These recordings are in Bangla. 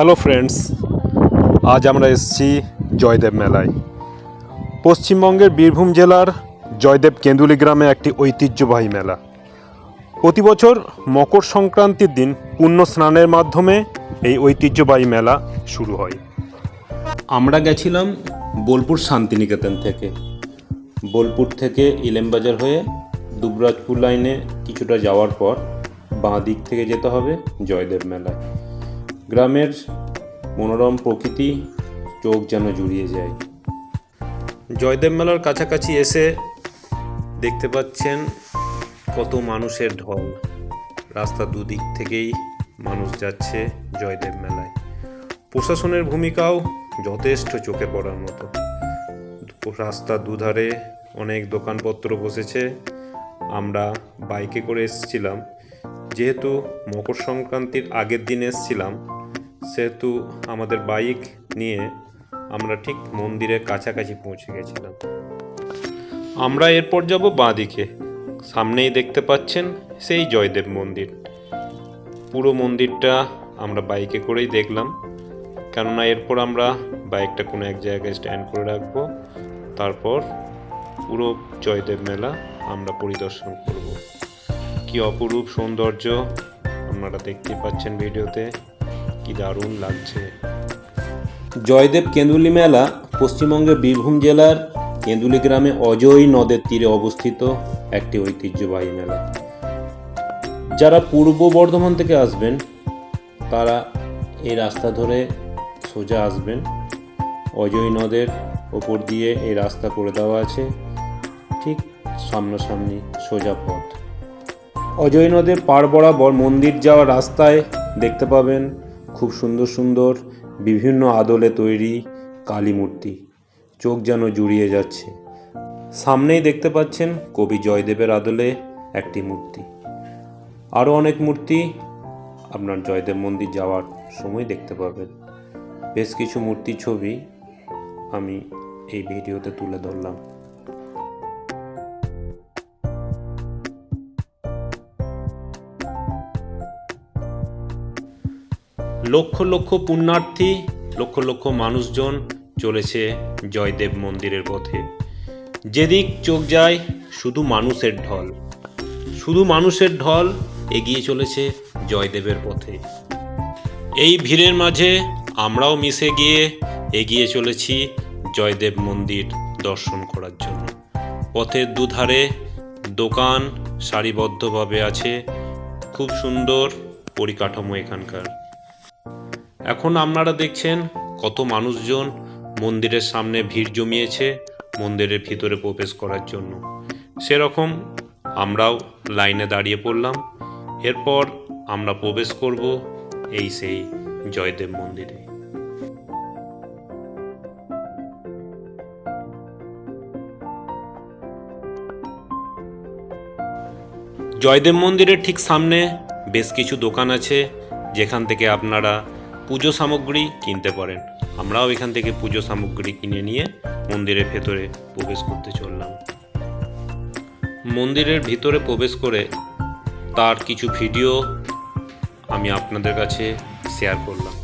হ্যালো ফ্রেন্ডস আজ আমরা এসেছি জয়দেব মেলায়। পশ্চিমবঙ্গের বীরভূম জেলার জয়দেব কেন্দুলি গ্রামে একটি ঐতিহ্যবাহী মেলা। প্রতি বছর মকর সংক্রান্তির দিন পুণ্য স্নানের মাধ্যমে এই ঐতিহ্যবাহী মেলা শুরু হয়। আমরা গেছিলাম বোলপুর শান্তিনিকেতন থেকে। বোলপুর থেকে ইলেমবাজার হয়ে দুবরাজপুর লাইনে কিছুটা যাওয়ার পর বাঁ দিক থেকে যেতে হবে জয়দেব মেলায়। গ্রামের মনোরম প্রকৃতি চোখ যেন জুড়িয়ে যায়। জয়দেব মেলার কাছাকাছি এসে দেখতে পাচ্ছেন কত মানুষের ঢল। রাস্তা দুদিক থেকেই মানুষ যাচ্ছে জয়দেব মেলায়। প্রশাসনের ভূমিকাও যথেষ্ট চোখে পড়ার মতো। রাস্তার দুধারে অনেক দোকানপত্র বসেছে। আমরা বাইকে করে এসেছিলাম। যেহেতু মকর সংক্রান্তির আগের দিন এসেছিলাম সেহেতু আমাদের বাইক নিয়ে আমরা ঠিক মন্দিরের কাছাকাছি পৌঁছে গেছিলাম। আমরা এরপর যাব বাঁ দিকে সামনেই দেখতে পাচ্ছেন সেই জয়দেব মন্দির। পুরো মন্দিরটা আমরা বাইকে করেই দেখলাম। কেননা এরপর আমরা বাইকটা কোনো এক জায়গায় স্ট্যান্ড করে রাখব। তারপর পুরো জয়দেব মেলা আমরা পরিদর্শন করব। কি অপরূপ সৌন্দর্য আপনারা দেখতে পাচ্ছেন ভিডিওতে। কি দারুণ লাগছে। জয়দেব কেন্দুলি মেলা পশ্চিমবঙ্গের বীরভূম জেলার কেন্দুলি গ্রামে অজয় নদের তীরে অবস্থিত একটি ঐতিহ্যবাহী মেলা। যারা পূর্ব বর্ধমান থেকে আসবেন, তারা এই রাস্তা ধরে সোজা আসবেন। অজয় নদের ওপর দিয়ে এই রাস্তা করে দেওয়া আছে, ঠিক সামনাসামনি সোজা পথ। অজয় নদের পার বরাবর মন্দির যাওয়ার রাস্তায় দেখতে পাবেন খুব সুন্দর সুন্দর বিভিন্ন আদলে তৈরি কালী মূর্তি। চোখ যেন জুড়িয়ে যাচ্ছে। সামনেই দেখতে পাচ্ছেন কবি জয়দেবের আদলে একটি মূর্তি। আরও অনেক মূর্তি আপনার জয়দেব মন্দির যাওয়ার সময় দেখতে পাবেন। বেশ কিছু মূর্তি ছবি আমি এই ভিডিওতে তুলে ধরলাম। লক্ষ লক্ষ পুণ্যার্থী, লক্ষ লক্ষ মানুষজন চলেছে জয়দেব মন্দিরের পথে। যেদিক চোখ যায়, শুধু মানুষের ঢল। শুধু মানুষের ঢল এগিয়ে চলেছে জয়দেবের পথে। এই ভিড়ের মাঝে আমরাও মিশে গিয়ে এগিয়ে চলেছি জয়দেব মন্দির দর্শন করার জন্য। পথের দুধারে দোকান সারিবদ্ধভাবে আছে। খুব সুন্দর পরিকাঠামো এখানকার। এখন আপনারা দেখছেন কত মানুষজন মন্দিরের সামনে ভিড় জমিয়েছে মন্দিরের ভিতরে প্রবেশ করার জন্য। সেরকম আমরাও লাইনে দাঁড়িয়ে পড়লাম। এরপর আমরা প্রবেশ করব এই সেই জয়দেব মন্দিরে। জয়দেব মন্দিরের ঠিক সামনে বেশ কিছু দোকান আছে, যেখান থেকে আপনারা পুজো সামগ্রী কিনতে পারেন। আমরাও এখান থেকে পুজো সামগ্রী কিনে নিয়ে মন্দিরের ভেতরে প্রবেশ করতে চললাম। মন্দিরের ভিতরে প্রবেশ করে তার কিছু ভিডিও আমি আপনাদের কাছে শেয়ার করলাম।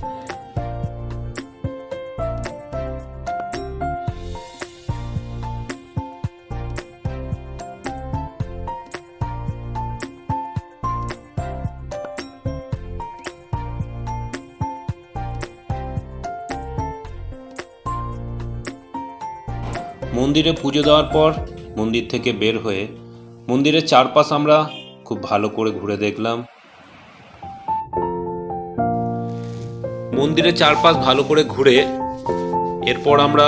মন্দিরে পুজো দেওয়ার পর মন্দির থেকে বের হয়ে মন্দিরের চারপাশ আমরা খুব ভালো করে ঘুরে দেখলাম। মন্দিরের চারপাশ ভালো করে ঘুরে এরপর আমরা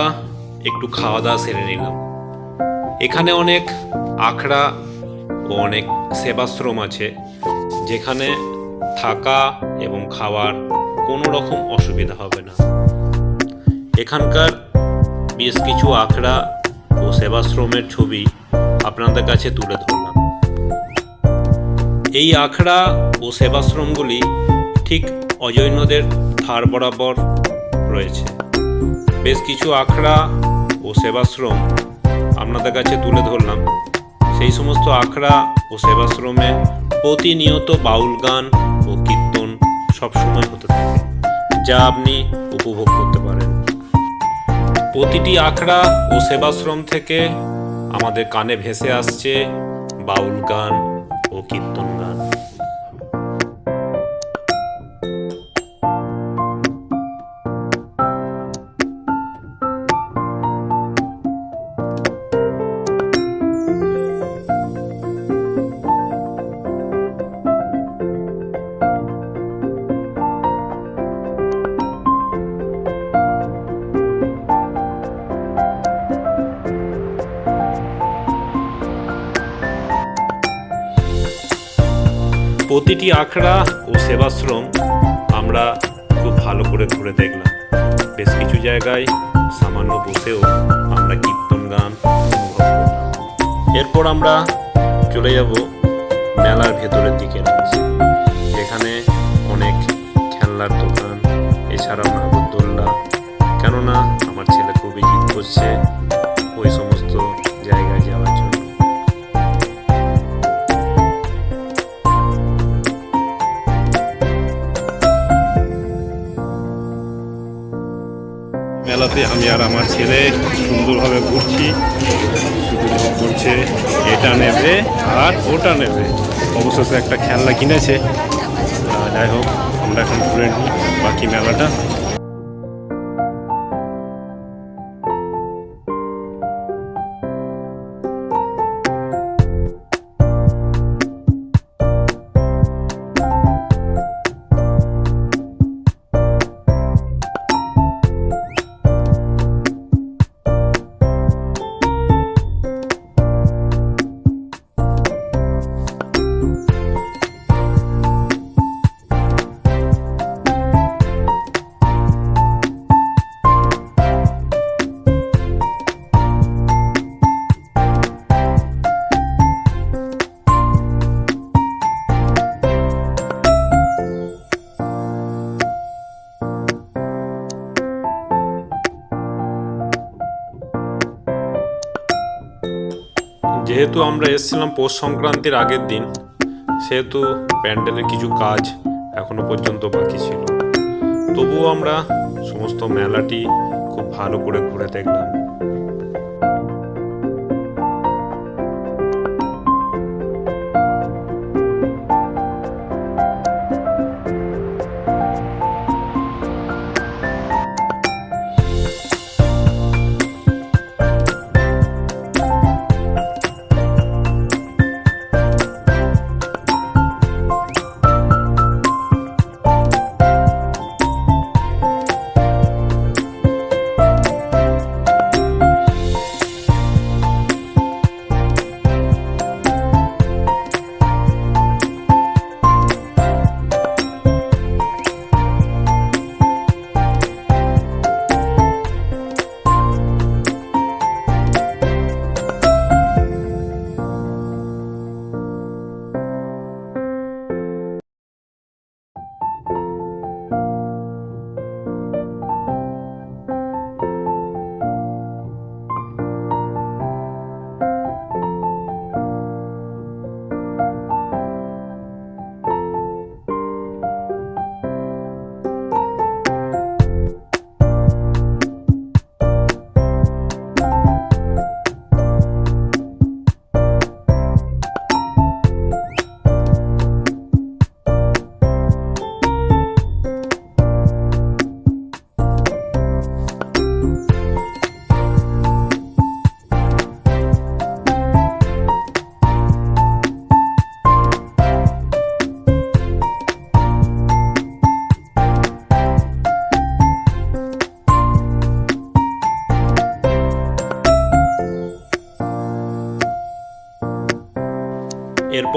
একটু খাওয়া দাওয়া সেরে নিলাম। এখানে অনেক আখড়া ও অনেক সেবাশ্রম আছে, যেখানে থাকা এবং খাওয়ার কোনো রকম অসুবিধা হবে না। এখানকার বেশ কিছু আখড়া ও সেবাশ্রমের ছবি আপনাদের কাছে তুলে ধরলাম। এই আখড়া ও সেবাশ্রমগুলি ঠিক অজয় নদের ধার বরাবর রয়েছে। বেশ কিছু আখড়া ও সেবাশ্রম আপনাদের কাছে তুলে ধরলাম। সেই সমস্ত আখড়া ও সেবাশ্রমে প্রতিনিয়ত বাউল গান ও কীর্তন সবসময় হতে থাকে, যা আপনি উপভোগ করতে পারেন। প্রতিটি আখড়া ও সেবাশ্রম থেকে আমাদের কানে ভেসে আসছে বাউল গান ও কীর্তন। প্রতিটি আখড়া ও সেবাশ্রম আমরা খুব ভালো করে ঘুরে দেখলাম? বেশ কিছু জায়গায় সামান্য বসেও আমরা কীর্তন গান এরপর আমরা চলে যাব মেলার ভেতরের দিকে। মেলাতে আমি আর আমার ছেলে সুন্দরভাবে ঘুরছি। ঘুরছে এটা নেবে আর ওটা নেবে। অবশেষে একটা খেলনা কিনেছে। যাই হোক, আমরা এখন ঘুরে নিই বাকি মেলাটা। যেহেতু আমরা এসেছিলাম পৌষ সংক্রান্তির আগের দিন, সেহেতু প্যান্ডেলের কিছু কাজ এখনও পর্যন্ত বাকি ছিল। তবুও আমরা সমস্ত মেলাটি খুব ভালো করে ঘুরে দেখলাম।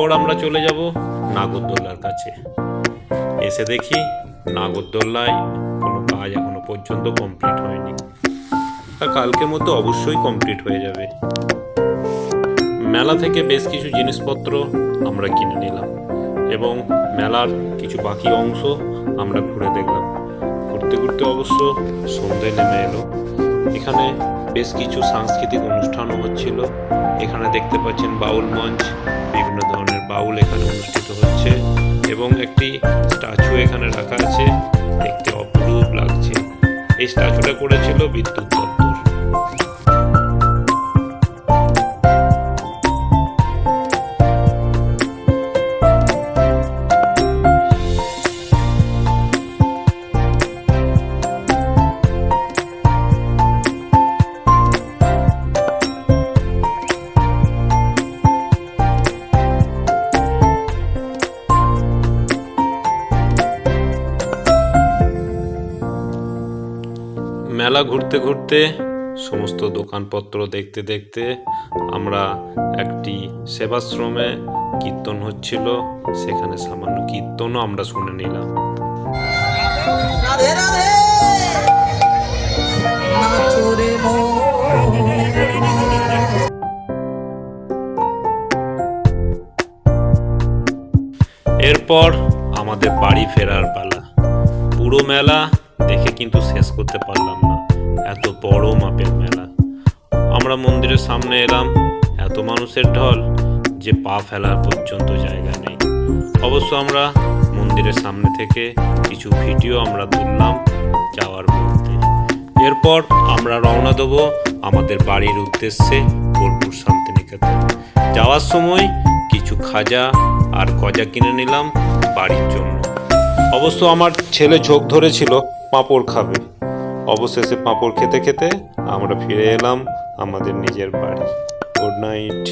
এরপর আমরা চলে যাব নাগরদোল্লার কাছে। এসে দেখি নাগরদোল্লায় কোনো কাজ এখনও পর্যন্ত কমপ্লিট হয়নি। তা কালকের মধ্যে অবশ্যই কমপ্লিট হয়ে যাবে। মেলা থেকে বেশ কিছু জিনিসপত্র আমরা কিনে নিলাম এবং মেলার কিছু বাকি অংশ আমরা ঘুরে দেখলাম। ঘুরতে ঘুরতে অবশ্য সন্ধে নেমে এলো। এখানে বেশ কিছু সাংস্কৃতিক অনুষ্ঠানও হচ্ছিল। এখানে দেখতে পাচ্ছেন বাউল মঞ্চ, বিভিন্ন ধরনের বাউল এখানে অনুষ্ঠিত হচ্ছে এবং একটি স্ট্যাচু এখানে রাখা আছে। দেখতে অপরূপ লাগছে। এই স্ট্যাচুটা করেছিল বিদ্যুৎ দল ঘুরতে ঘুরতে, সমস্ত দোকানপত্র দেখতে দেখতে আমরা একটি সেবাশ্রমে কীর্তন হচ্ছিল। সেখানে সামান্য কীর্তনও আমরা শুনে নিলাম। এরপর আমাদের বাড়ি ফেরার পালা। পুরো মেলা দেখে কিন্তু শেষ করতে পারলাম না। এত বড় মাপের মেলা। আমরা মন্দিরের সামনে এলাম, এত মানুষের ঢল যে পা ফেলার পর্যন্ত জায়গা নেই। অবশ্য আমরা মন্দিরের সামনে থেকে কিছু ভিডিও আমরা তুললাম যাওয়ার মধ্যে এরপর আমরা রওনা দেবো আমাদের বাড়ির উদ্দেশ্যে বোলপুর শান্তিনিকেতন। যাওয়ার সময় কিছু খাজা আর গজা কিনে নিলাম বাড়ির জন্য। অবশ্য আমার ছেলে ঝোঁক ধরেছিল, পাঁপড় খাবে। অবশেষে পাঁপড় খেতে খেতে আমরা ফিরে এলাম আমাদের নিজের বাড়ি। Good night.